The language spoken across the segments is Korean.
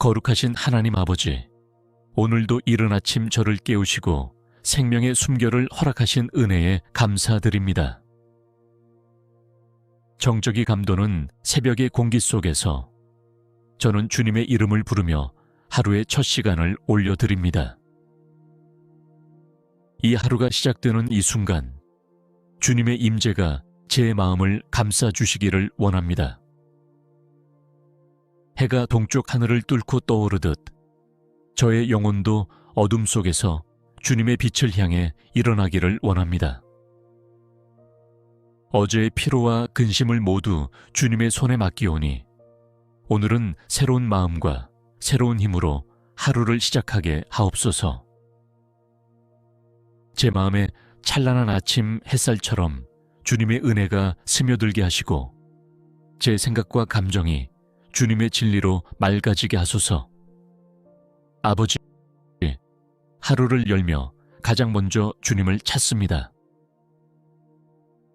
거룩하신 하나님 아버지, 오늘도 이른 아침 저를 깨우시고 생명의 숨결을 허락하신 은혜에 감사드립니다. 정적이 감도는 새벽의 공기 속에서 저는 주님의 이름을 부르며 하루의 첫 시간을 올려드립니다. 이 하루가 시작되는 이 순간, 주님의 임재가 제 마음을 감싸 주시기를 원합니다. 해가 동쪽 하늘을 뚫고 떠오르듯 저의 영혼도 어둠 속에서 주님의 빛을 향해 일어나기를 원합니다. 어제의 피로와 근심을 모두 주님의 손에 맡기오니 오늘은 새로운 마음과 새로운 힘으로 하루를 시작하게 하옵소서. 제 마음에 찬란한 아침 햇살처럼 주님의 은혜가 스며들게 하시고 제 생각과 감정이 주님의 진리로 맑아지게 하소서. 아버지, 하루를 열며 가장 먼저 주님을 찾습니다.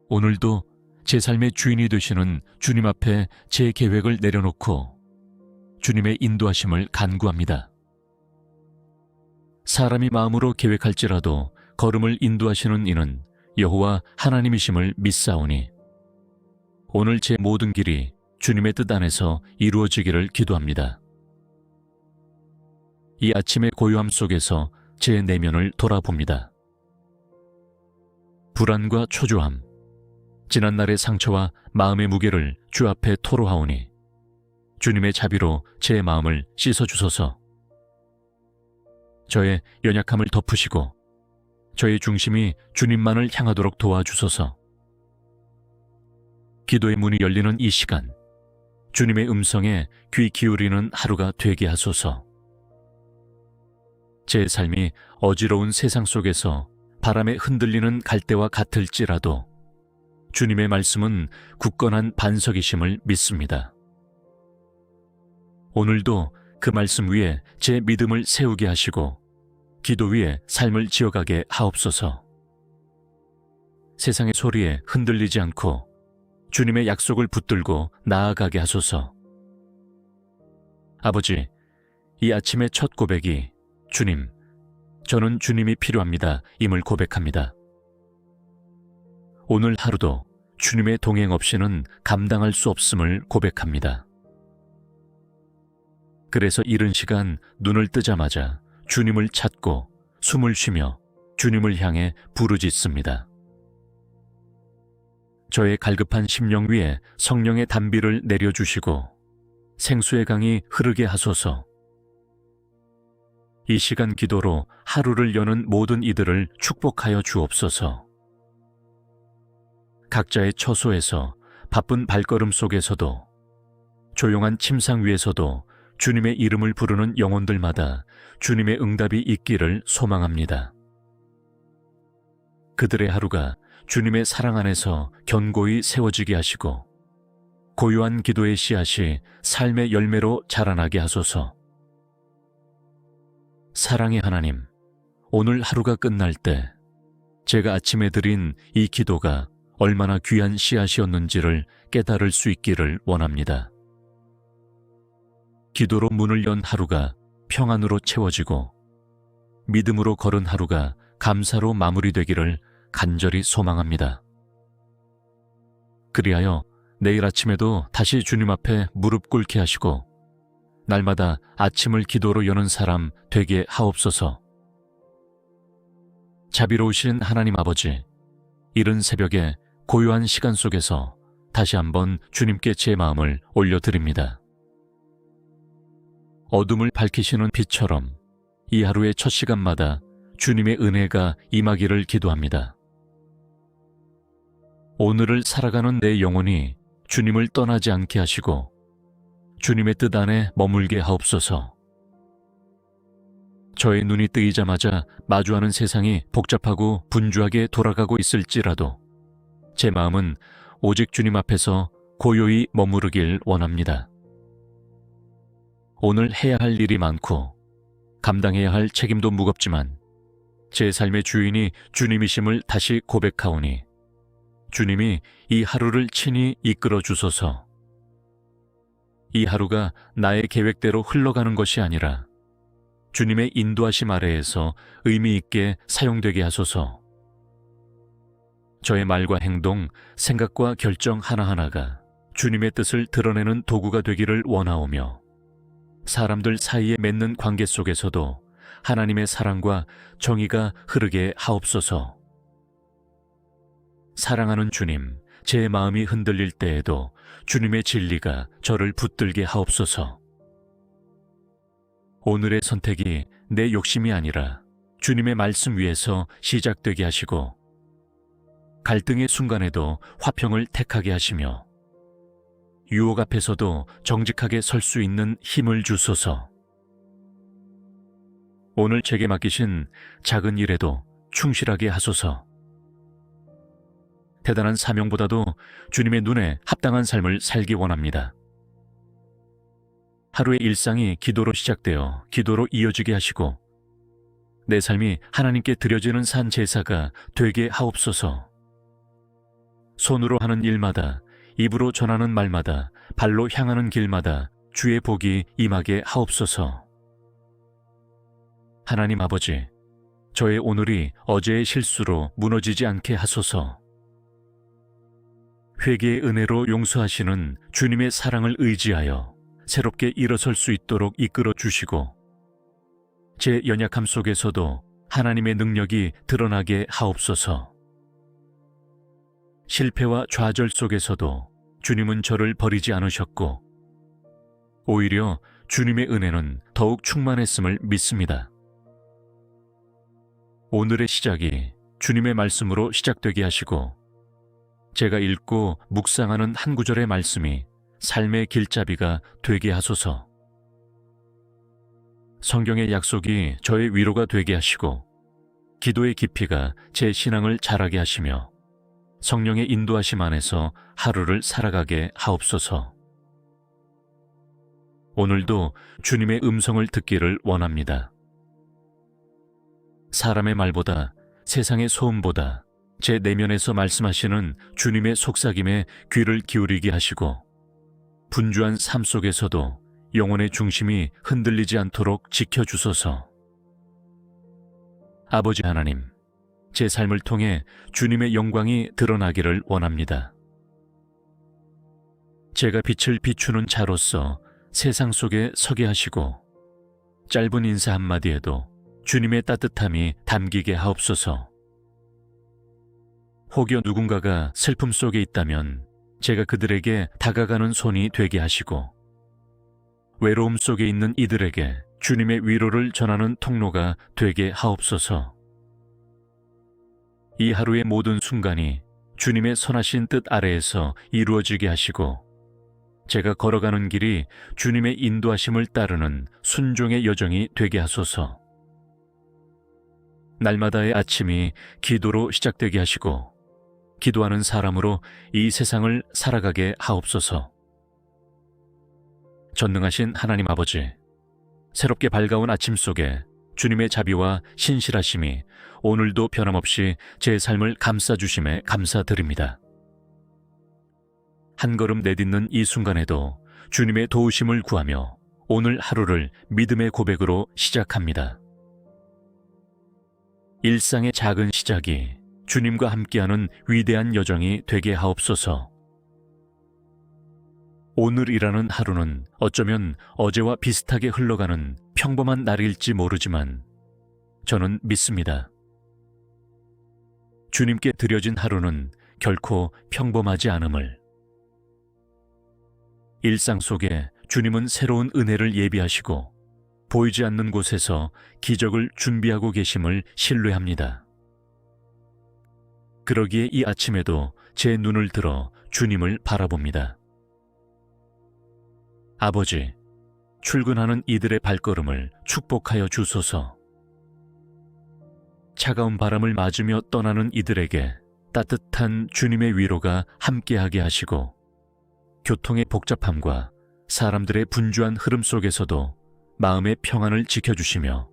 오늘도 제 삶의 주인이 되시는 주님 앞에 제 계획을 내려놓고 주님의 인도하심을 간구합니다. 사람이 마음으로 계획할지라도 걸음을 인도하시는 이는 여호와 하나님이심을 믿사오니 오늘 제 모든 길이 주님의 뜻 안에서 이루어지기를 기도합니다. 이 아침의 고요함 속에서 제 내면을 돌아봅니다. 불안과 초조함, 지난날의 상처와 마음의 무게를 주 앞에 토로하오니 주님의 자비로 제 마음을 씻어주소서. 저의 연약함을 덮으시고 저의 중심이 주님만을 향하도록 도와주소서. 기도의 문이 열리는 이 시간, 주님의 음성에 귀 기울이는 하루가 되게 하소서. 제 삶이 어지러운 세상 속에서 바람에 흔들리는 갈대와 같을지라도 주님의 말씀은 굳건한 반석이심을 믿습니다. 오늘도 그 말씀 위에 제 믿음을 세우게 하시고 기도 위에 삶을 지어가게 하옵소서. 세상의 소리에 흔들리지 않고 주님의 약속을 붙들고 나아가게 하소서. 아버지, 이 아침의 첫 고백이 주님, 저는 주님이 필요합니다. 임을 고백합니다. 오늘 하루도 주님의 동행 없이는 감당할 수 없음을 고백합니다. 그래서 이른 시간 눈을 뜨자마자 주님을 찾고 숨을 쉬며 주님을 향해 부르짖습니다. 저의 갈급한 심령 위에 성령의 단비를 내려주시고 생수의 강이 흐르게 하소서. 이 시간 기도로 하루를 여는 모든 이들을 축복하여 주옵소서. 각자의 처소에서 바쁜 발걸음 속에서도 조용한 침상 위에서도 주님의 이름을 부르는 영혼들마다 주님의 응답이 있기를 소망합니다. 그들의 하루가 주님의 사랑 안에서 견고히 세워지게 하시고 고요한 기도의 씨앗이 삶의 열매로 자라나게 하소서. 사랑의 하나님, 오늘 하루가 끝날 때 제가 아침에 드린 이 기도가 얼마나 귀한 씨앗이었는지를 깨달을 수 있기를 원합니다. 기도로 문을 연 하루가 평안으로 채워지고 믿음으로 걸은 하루가 감사로 마무리되기를 간절히 소망합니다. 그리하여 내일 아침에도 다시 주님 앞에 무릎 꿇게 하시고 날마다 아침을 기도로 여는 사람 되게 하옵소서. 자비로우신 하나님 아버지, 이른 새벽에 고요한 시간 속에서 다시 한번 주님께 제 마음을 올려드립니다. 어둠을 밝히시는 빛처럼 이 하루의 첫 시간마다 주님의 은혜가 임하기를 기도합니다. 오늘을 살아가는 내 영혼이 주님을 떠나지 않게 하시고 주님의 뜻 안에 머물게 하옵소서. 저의 눈이 뜨이자마자 마주하는 세상이 복잡하고 분주하게 돌아가고 있을지라도 제 마음은 오직 주님 앞에서 고요히 머무르길 원합니다. 오늘 해야 할 일이 많고 감당해야 할 책임도 무겁지만 제 삶의 주인이 주님이심을 다시 고백하오니 주님이 이 하루를 친히 이끌어 주소서. 이 하루가 나의 계획대로 흘러가는 것이 아니라 주님의 인도하심 아래에서 의미 있게 사용되게 하소서. 저의 말과 행동, 생각과 결정 하나하나가 주님의 뜻을 드러내는 도구가 되기를 원하오며 사람들 사이에 맺는 관계 속에서도 하나님의 사랑과 정의가 흐르게 하옵소서. 사랑하는 주님, 제 마음이 흔들릴 때에도 주님의 진리가 저를 붙들게 하옵소서. 오늘의 선택이 내 욕심이 아니라 주님의 말씀 위에서 시작되게 하시고 갈등의 순간에도 화평을 택하게 하시며 유혹 앞에서도 정직하게 설 수 있는 힘을 주소서. 오늘 제게 맡기신 작은 일에도 충실하게 하소서. 대단한 사명보다도 주님의 눈에 합당한 삶을 살기 원합니다. 하루의 일상이 기도로 시작되어 기도로 이어지게 하시고 내 삶이 하나님께 드려지는 산 제사가 되게 하옵소서. 손으로 하는 일마다 입으로 전하는 말마다 발로 향하는 길마다 주의 복이 임하게 하옵소서. 하나님 아버지, 저의 오늘이 어제의 실수로 무너지지 않게 하소서. 회개의 은혜로 용서하시는 주님의 사랑을 의지하여 새롭게 일어설 수 있도록 이끌어 주시고 제 연약함 속에서도 하나님의 능력이 드러나게 하옵소서. 실패와 좌절 속에서도 주님은 저를 버리지 않으셨고 오히려 주님의 은혜는 더욱 충만했음을 믿습니다. 오늘의 시작이 주님의 말씀으로 시작되게 하시고 제가 읽고 묵상하는 한 구절의 말씀이 삶의 길잡이가 되게 하소서. 성경의 약속이 저의 위로가 되게 하시고 기도의 깊이가 제 신앙을 자라게 하시며 성령의 인도하심 안에서 하루를 살아가게 하옵소서. 오늘도 주님의 음성을 듣기를 원합니다. 사람의 말보다 세상의 소음보다 제 내면에서 말씀하시는 주님의 속삭임에 귀를 기울이게 하시고 분주한 삶 속에서도 영혼의 중심이 흔들리지 않도록 지켜주소서. 아버지 하나님, 제 삶을 통해 주님의 영광이 드러나기를 원합니다. 제가 빛을 비추는 자로서 세상 속에 서게 하시고 짧은 인사 한마디에도 주님의 따뜻함이 담기게 하옵소서. 혹여 누군가가 슬픔 속에 있다면 제가 그들에게 다가가는 손이 되게 하시고 외로움 속에 있는 이들에게 주님의 위로를 전하는 통로가 되게 하옵소서. 이 하루의 모든 순간이 주님의 선하신 뜻 아래에서 이루어지게 하시고 제가 걸어가는 길이 주님의 인도하심을 따르는 순종의 여정이 되게 하소서. 날마다의 아침이 기도로 시작되게 하시고 기도하는 사람으로 이 세상을 살아가게 하옵소서. 전능하신 하나님 아버지, 새롭게 밝아온 아침 속에 주님의 자비와 신실하심이 오늘도 변함없이 제 삶을 감싸주심에 감사드립니다. 한 걸음 내딛는 이 순간에도 주님의 도우심을 구하며 오늘 하루를 믿음의 고백으로 시작합니다. 일상의 작은 시작이 주님과 함께하는 위대한 여정이 되게 하옵소서. 오늘이라는 하루는 어쩌면 어제와 비슷하게 흘러가는 평범한 날일지 모르지만 저는 믿습니다. 주님께 드려진 하루는 결코 평범하지 않음을. 일상 속에 주님은 새로운 은혜를 예비하시고 보이지 않는 곳에서 기적을 준비하고 계심을 신뢰합니다. 그러기에 이 아침에도 제 눈을 들어 주님을 바라봅니다. 아버지, 출근하는 이들의 발걸음을 축복하여 주소서. 차가운 바람을 맞으며 떠나는 이들에게 따뜻한 주님의 위로가 함께하게 하시고, 교통의 복잡함과 사람들의 분주한 흐름 속에서도 마음의 평안을 지켜주시며,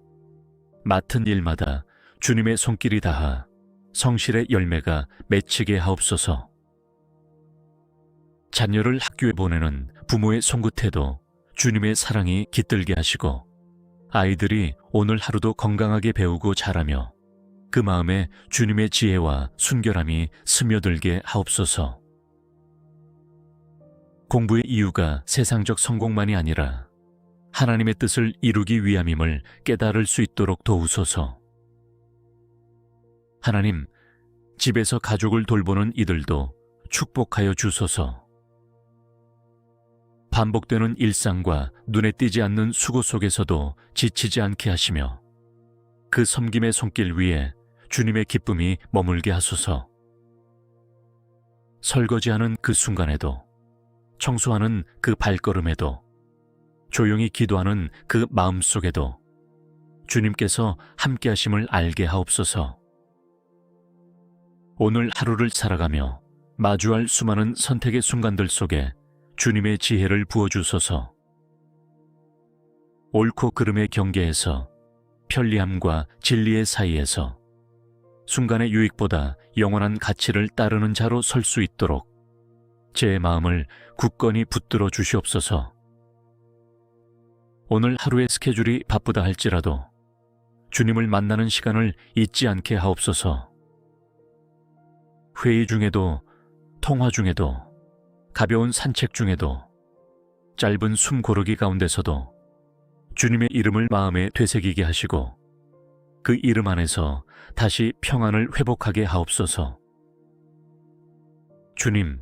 맡은 일마다 주님의 손길이 닿아 성실의 열매가 맺히게 하옵소서. 자녀를 학교에 보내는 부모의 손끝에도 주님의 사랑이 깃들게 하시고 아이들이 오늘 하루도 건강하게 배우고 자라며 그 마음에 주님의 지혜와 순결함이 스며들게 하옵소서. 공부의 이유가 세상적 성공만이 아니라 하나님의 뜻을 이루기 위함임을 깨달을 수 있도록 도우소서. 하나님, 집에서 가족을 돌보는 이들도 축복하여 주소서. 반복되는 일상과 눈에 띄지 않는 수고 속에서도 지치지 않게 하시며 그 섬김의 손길 위에 주님의 기쁨이 머물게 하소서. 설거지하는 그 순간에도 청소하는 그 발걸음에도 조용히 기도하는 그 마음 속에도 주님께서 함께 하심을 알게 하옵소서. 오늘 하루를 살아가며 마주할 수많은 선택의 순간들 속에 주님의 지혜를 부어주소서. 옳고 그름의 경계에서 편리함과 진리의 사이에서 순간의 유익보다 영원한 가치를 따르는 자로 설 수 있도록 제 마음을 굳건히 붙들어 주시옵소서. 오늘 하루의 스케줄이 바쁘다 할지라도 주님을 만나는 시간을 잊지 않게 하옵소서. 회의 중에도 통화 중에도 가벼운 산책 중에도 짧은 숨 고르기 가운데서도 주님의 이름을 마음에 되새기게 하시고 그 이름 안에서 다시 평안을 회복하게 하옵소서. 주님,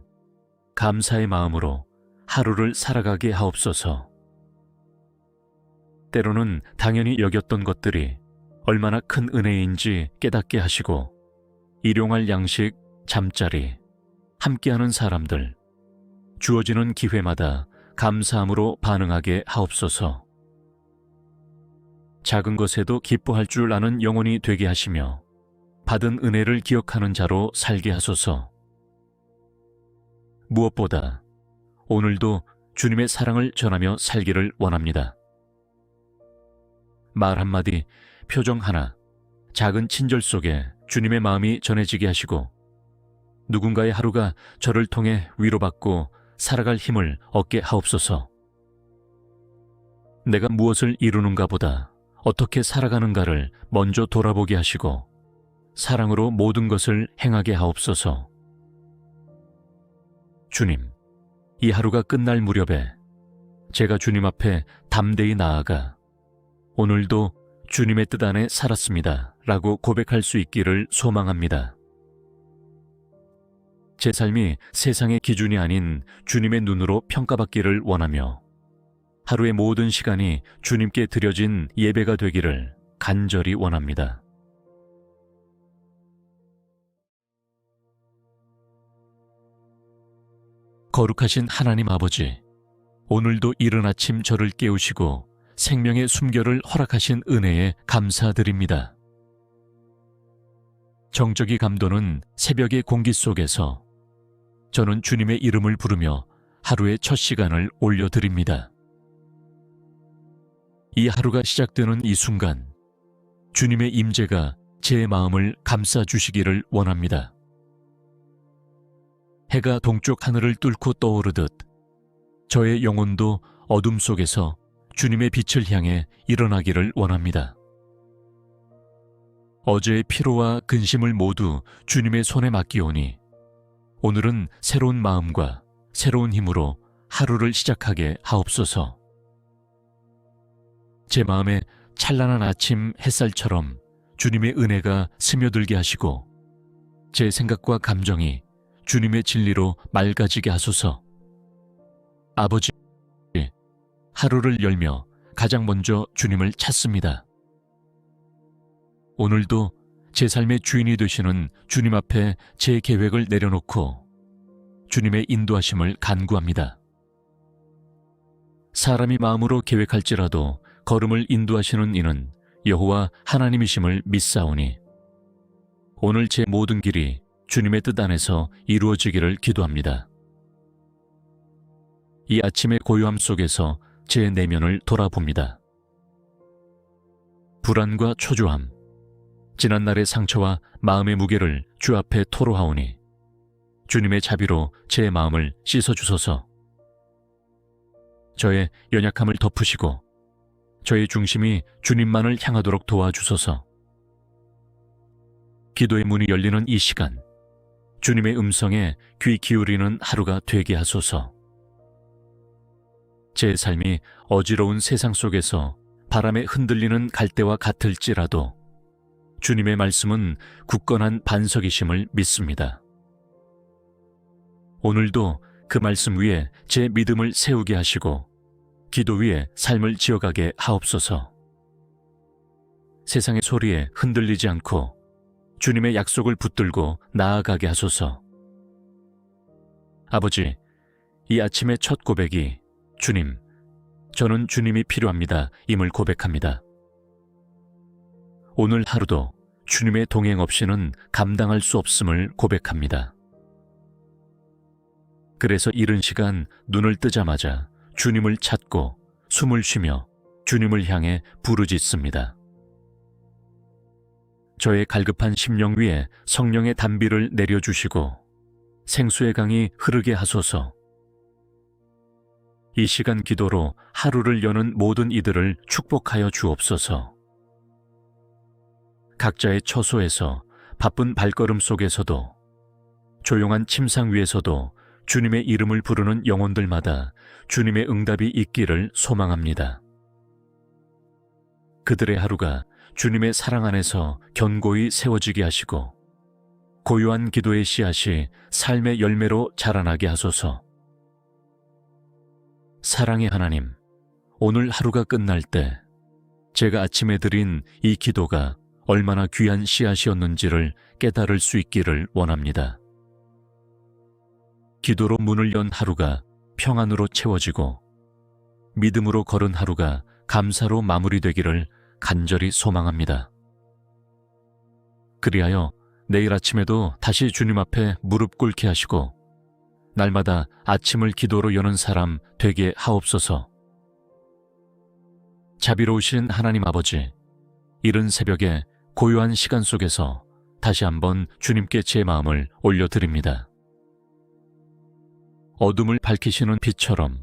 감사의 마음으로 하루를 살아가게 하옵소서. 때로는 당연히 여겼던 것들이 얼마나 큰 은혜인지 깨닫게 하시고 일용할 양식, 잠자리, 함께하는 사람들, 주어지는 기회마다 감사함으로 반응하게 하옵소서. 작은 것에도 기뻐할 줄 아는 영혼이 되게 하시며 받은 은혜를 기억하는 자로 살게 하소서. 무엇보다 오늘도 주님의 사랑을 전하며 살기를 원합니다. 말 한마디, 표정 하나, 작은 친절 속에 주님의 마음이 전해지게 하시고 누군가의 하루가 저를 통해 위로받고 살아갈 힘을 얻게 하옵소서. 내가 무엇을 이루는가 보다 어떻게 살아가는가를 먼저 돌아보게 하시고 사랑으로 모든 것을 행하게 하옵소서. 주님, 이 하루가 끝날 무렵에 제가 주님 앞에 담대히 나아가 오늘도 주님의 뜻 안에 살았습니다. 라고 고백할 수 있기를 소망합니다. 제 삶이 세상의 기준이 아닌 주님의 눈으로 평가받기를 원하며 하루의 모든 시간이 주님께 드려진 예배가 되기를 간절히 원합니다. 거룩하신 하나님 아버지, 오늘도 이른 아침 저를 깨우시고 생명의 숨결을 허락하신 은혜에 감사드립니다. 정적이 감도는 새벽의 공기 속에서 저는 주님의 이름을 부르며 하루의 첫 시간을 올려드립니다. 이 하루가 시작되는 이 순간 주님의 임재가 제 마음을 감싸 주시기를 원합니다. 해가 동쪽 하늘을 뚫고 떠오르듯 저의 영혼도 어둠 속에서 주님의 빛을 향해 일어나기를 원합니다. 어제의 피로와 근심을 모두 주님의 손에 맡기오니 오늘은 새로운 마음과 새로운 힘으로 하루를 시작하게 하옵소서. 제 마음에 찬란한 아침 햇살처럼 주님의 은혜가 스며들게 하시고 제 생각과 감정이 주님의 진리로 맑아지게 하소서. 아버지, 하루를 열며 가장 먼저 주님을 찾습니다. 오늘도 제 삶의 주인이 되시는 주님 앞에 제 계획을 내려놓고 주님의 인도하심을 간구합니다. 사람이 마음으로 계획할지라도 걸음을 인도하시는 이는 여호와 하나님이심을 믿사오니 오늘 제 모든 길이 주님의 뜻 안에서 이루어지기를 기도합니다. 이 아침의 고요함 속에서 제 내면을 돌아봅니다. 불안과 초조함, 지난날의 상처와 마음의 무게를 주 앞에 토로하오니 주님의 자비로 제 마음을 씻어주소서. 저의 연약함을 덮으시고 저의 중심이 주님만을 향하도록 도와주소서. 기도의 문이 열리는 이 시간, 주님의 음성에 귀 기울이는 하루가 되게 하소서. 제 삶이 어지러운 세상 속에서 바람에 흔들리는 갈대와 같을지라도 주님의 말씀은 굳건한 반석이심을 믿습니다. 오늘도 그 말씀 위에 제 믿음을 세우게 하시고 기도 위에 삶을 지어가게 하옵소서. 세상의 소리에 흔들리지 않고 주님의 약속을 붙들고 나아가게 하소서. 아버지, 이 아침의 첫 고백이 주님, 저는 주님이 필요합니다. 임을 고백합니다. 오늘 하루도 주님의 동행 없이는 감당할 수 없음을 고백합니다. 그래서 이른 시간 눈을 뜨자마자 주님을 찾고 숨을 쉬며 주님을 향해 부르짖습니다. 저의 갈급한 심령 위에 성령의 단비를 내려주시고 생수의 강이 흐르게 하소서. 이 시간 기도로 하루를 여는 모든 이들을 축복하여 주옵소서. 각자의 처소에서 바쁜 발걸음 속에서도 조용한 침상 위에서도 주님의 이름을 부르는 영혼들마다 주님의 응답이 있기를 소망합니다. 그들의 하루가 주님의 사랑 안에서 견고히 세워지게 하시고 고요한 기도의 씨앗이 삶의 열매로 자라나게 하소서. 사랑의 하나님, 오늘 하루가 끝날 때 제가 아침에 드린 이 기도가 얼마나 귀한 씨앗이었는지를 깨달을 수 있기를 원합니다. 기도로 문을 연 하루가 평안으로 채워지고 믿음으로 걸은 하루가 감사로 마무리되기를 간절히 소망합니다. 그리하여 내일 아침에도 다시 주님 앞에 무릎 꿇게 하시고 날마다 아침을 기도로 여는 사람 되게 하옵소서. 자비로우신 하나님 아버지, 이른 새벽에 고요한 시간 속에서 다시 한번 주님께 제 마음을 올려드립니다. 어둠을 밝히시는 빛처럼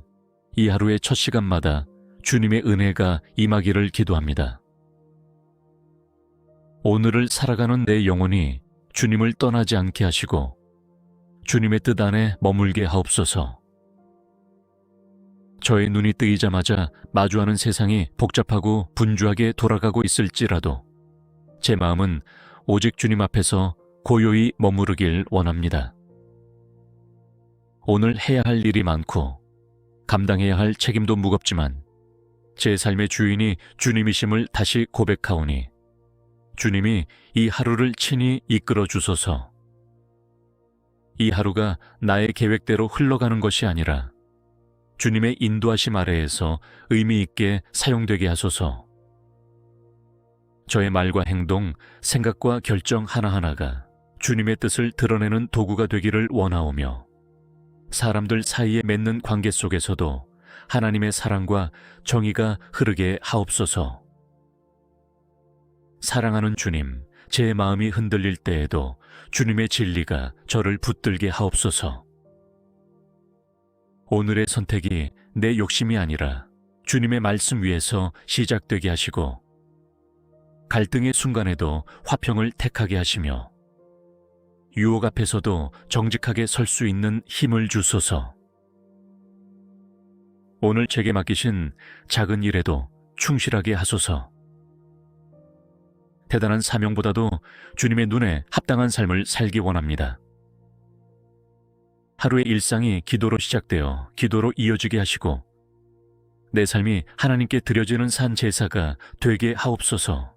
이 하루의 첫 시간마다 주님의 은혜가 임하기를 기도합니다. 오늘을 살아가는 내 영혼이 주님을 떠나지 않게 하시고 주님의 뜻 안에 머물게 하옵소서. 저의 눈이 뜨이자마자 마주하는 세상이 복잡하고 분주하게 돌아가고 있을지라도 제 마음은 오직 주님 앞에서 고요히 머무르길 원합니다. 오늘 해야 할 일이 많고 감당해야 할 책임도 무겁지만 제 삶의 주인이 주님이심을 다시 고백하오니 주님이 이 하루를 친히 이끌어 주소서. 이 하루가 나의 계획대로 흘러가는 것이 아니라 주님의 인도하심 아래에서 의미 있게 사용되게 하소서. 저의 말과 행동, 생각과 결정 하나하나가 주님의 뜻을 드러내는 도구가 되기를 원하오며 사람들 사이에 맺는 관계 속에서도 하나님의 사랑과 정의가 흐르게 하옵소서. 사랑하는 주님, 제 마음이 흔들릴 때에도 주님의 진리가 저를 붙들게 하옵소서. 오늘의 선택이 내 욕심이 아니라 주님의 말씀 위에서 시작되게 하시고 갈등의 순간에도 화평을 택하게 하시며 유혹 앞에서도 정직하게 설 수 있는 힘을 주소서. 오늘 제게 맡기신 작은 일에도 충실하게 하소서. 대단한 사명보다도 주님의 눈에 합당한 삶을 살기 원합니다. 하루의 일상이 기도로 시작되어 기도로 이어지게 하시고 내 삶이 하나님께 드려지는 산 제사가 되게 하옵소서.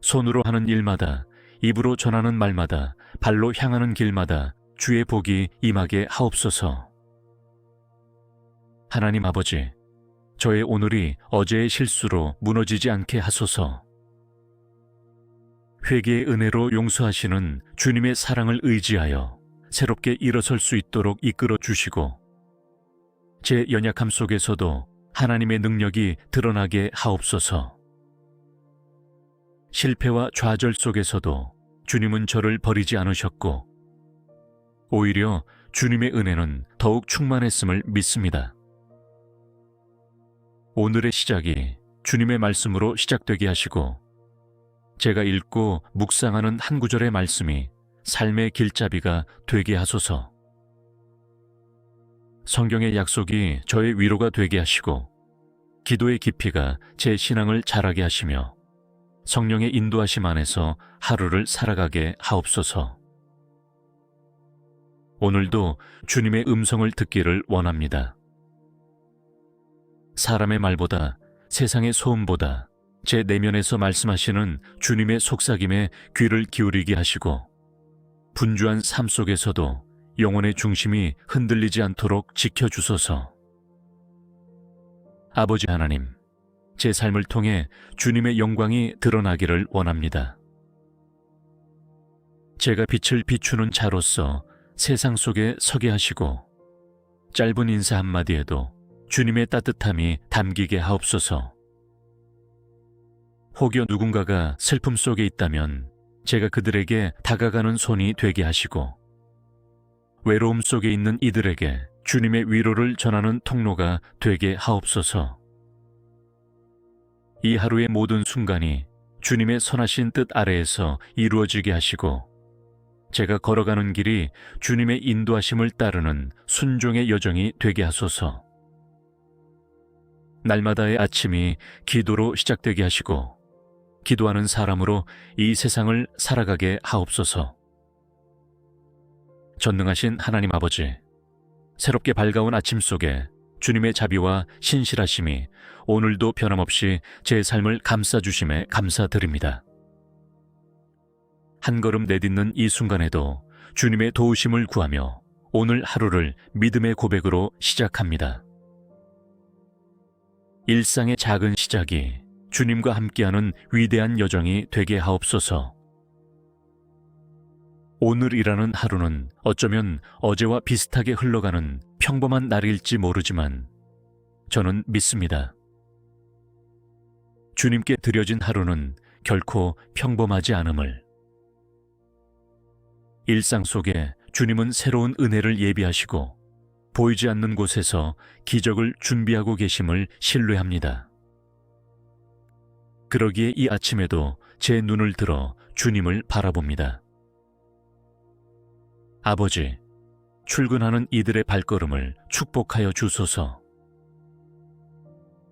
손으로 하는 일마다 입으로 전하는 말마다 발로 향하는 길마다 주의 복이 임하게 하옵소서. 하나님 아버지, 저의 오늘이 어제의 실수로 무너지지 않게 하소서. 회개의 은혜로 용서하시는 주님의 사랑을 의지하여 새롭게 일어설 수 있도록 이끌어 주시고 제 연약함 속에서도 하나님의 능력이 드러나게 하옵소서. 실패와 좌절 속에서도 주님은 저를 버리지 않으셨고 오히려 주님의 은혜는 더욱 충만했음을 믿습니다. 오늘의 시작이 주님의 말씀으로 시작되게 하시고 제가 읽고 묵상하는 한 구절의 말씀이 삶의 길잡이가 되게 하소서. 성경의 약속이 저의 위로가 되게 하시고 기도의 깊이가 제 신앙을 자라게 하시며 성령의 인도하심 안에서 하루를 살아가게 하옵소서. 오늘도 주님의 음성을 듣기를 원합니다. 사람의 말보다 세상의 소음보다 제 내면에서 말씀하시는 주님의 속삭임에 귀를 기울이게 하시고 분주한 삶 속에서도 영혼의 중심이 흔들리지 않도록 지켜주소서. 아버지 하나님, 제 삶을 통해 주님의 영광이 드러나기를 원합니다. 제가 빛을 비추는 자로서 세상 속에 서게 하시고 짧은 인사 한마디에도 주님의 따뜻함이 담기게 하옵소서. 혹여 누군가가 슬픔 속에 있다면 제가 그들에게 다가가는 손이 되게 하시고 외로움 속에 있는 이들에게 주님의 위로를 전하는 통로가 되게 하옵소서. 이 하루의 모든 순간이 주님의 선하신 뜻 아래에서 이루어지게 하시고 제가 걸어가는 길이 주님의 인도하심을 따르는 순종의 여정이 되게 하소서. 날마다의 아침이 기도로 시작되게 하시고 기도하는 사람으로 이 세상을 살아가게 하옵소서. 전능하신 하나님 아버지, 새롭게 밝아온 아침 속에 주님의 자비와 신실하심이 오늘도 변함없이 제 삶을 감싸주심에 감사드립니다. 한 걸음 내딛는 이 순간에도 주님의 도우심을 구하며 오늘 하루를 믿음의 고백으로 시작합니다. 일상의 작은 시작이 주님과 함께하는 위대한 여정이 되게 하옵소서. 오늘이라는 하루는 어쩌면 어제와 비슷하게 흘러가는 평범한 날일지 모르지만 저는 믿습니다. 주님께 드려진 하루는 결코 평범하지 않음을. 일상 속에 주님은 새로운 은혜를 예비하시고 보이지 않는 곳에서 기적을 준비하고 계심을 신뢰합니다. 그러기에 이 아침에도 제 눈을 들어 주님을 바라봅니다. 아버지, 출근하는 이들의 발걸음을 축복하여 주소서.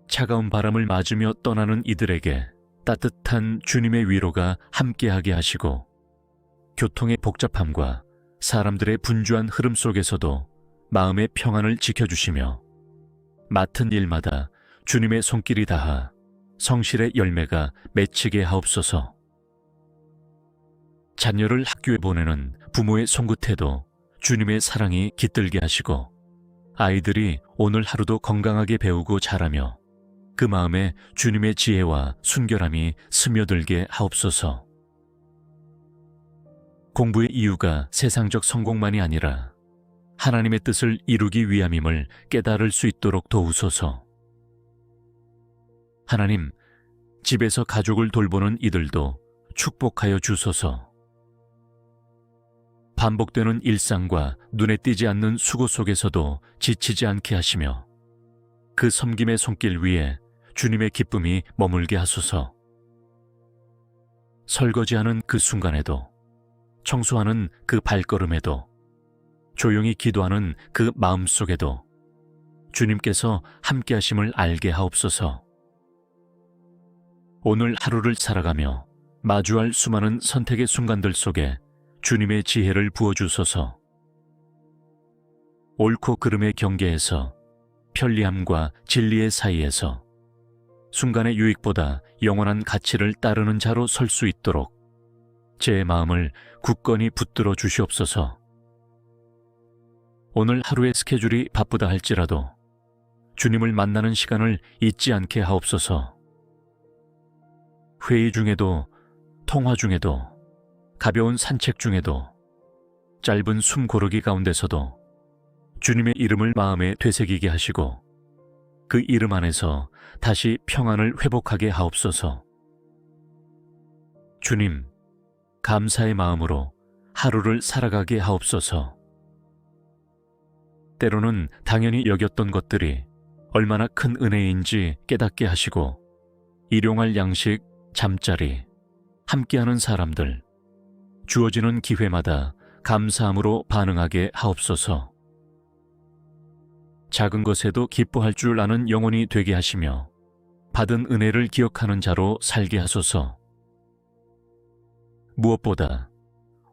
차가운 바람을 맞으며 떠나는 이들에게 따뜻한 주님의 위로가 함께하게 하시고, 교통의 복잡함과 사람들의 분주한 흐름 속에서도 마음의 평안을 지켜주시며, 맡은 일마다 주님의 손길이 닿아 성실의 열매가 맺히게 하옵소서. 자녀를 학교에 보내는 부모의 손끝에도 주님의 사랑이 깃들게 하시고 아이들이 오늘 하루도 건강하게 배우고 자라며 그 마음에 주님의 지혜와 순결함이 스며들게 하옵소서. 공부의 이유가 세상적 성공만이 아니라 하나님의 뜻을 이루기 위함임을 깨달을 수 있도록 도우소서. 하나님, 집에서 가족을 돌보는 이들도 축복하여 주소서. 반복되는 일상과 눈에 띄지 않는 수고 속에서도 지치지 않게 하시며 그 섬김의 손길 위에 주님의 기쁨이 머물게 하소서. 설거지하는 그 순간에도 청소하는 그 발걸음에도 조용히 기도하는 그 마음 속에도 주님께서 함께 하심을 알게 하옵소서. 오늘 하루를 살아가며 마주할 수많은 선택의 순간들 속에 주님의 지혜를 부어주소서. 옳고 그름의 경계에서 편리함과 진리의 사이에서 순간의 유익보다 영원한 가치를 따르는 자로 설 수 있도록 제 마음을 굳건히 붙들어 주시옵소서. 오늘 하루의 스케줄이 바쁘다 할지라도 주님을 만나는 시간을 잊지 않게 하옵소서. 회의 중에도 통화 중에도 가벼운 산책 중에도 짧은 숨 고르기 가운데서도 주님의 이름을 마음에 되새기게 하시고 그 이름 안에서 다시 평안을 회복하게 하옵소서. 주님, 감사의 마음으로 하루를 살아가게 하옵소서. 때로는 당연히 여겼던 것들이 얼마나 큰 은혜인지 깨닫게 하시고 일용할 양식, 잠자리, 함께하는 사람들, 주어지는 기회마다 감사함으로 반응하게 하옵소서. 작은 것에도 기뻐할 줄 아는 영혼이 되게 하시며 받은 은혜를 기억하는 자로 살게 하소서. 무엇보다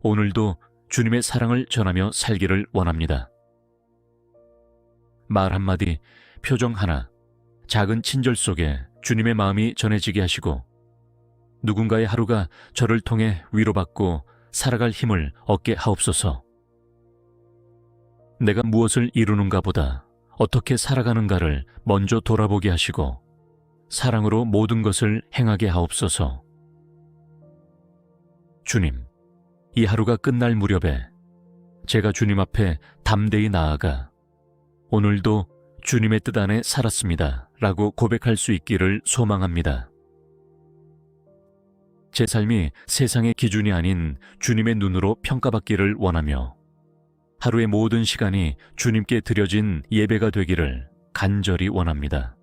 오늘도 주님의 사랑을 전하며 살기를 원합니다. 말 한마디, 표정 하나, 작은 친절 속에 주님의 마음이 전해지게 하시고 누군가의 하루가 저를 통해 위로받고 살아갈 힘을 얻게 하옵소서. 내가 무엇을 이루는가 보다 어떻게 살아가는가를 먼저 돌아보게 하시고 사랑으로 모든 것을 행하게 하옵소서. 주님, 이 하루가 끝날 무렵에 제가 주님 앞에 담대히 나아가 오늘도 주님의 뜻 안에 살았습니다. 라고 고백할 수 있기를 소망합니다. 제 삶이 세상의 기준이 아닌 주님의 눈으로 평가받기를 원하며 하루의 모든 시간이 주님께 드려진 예배가 되기를 간절히 원합니다.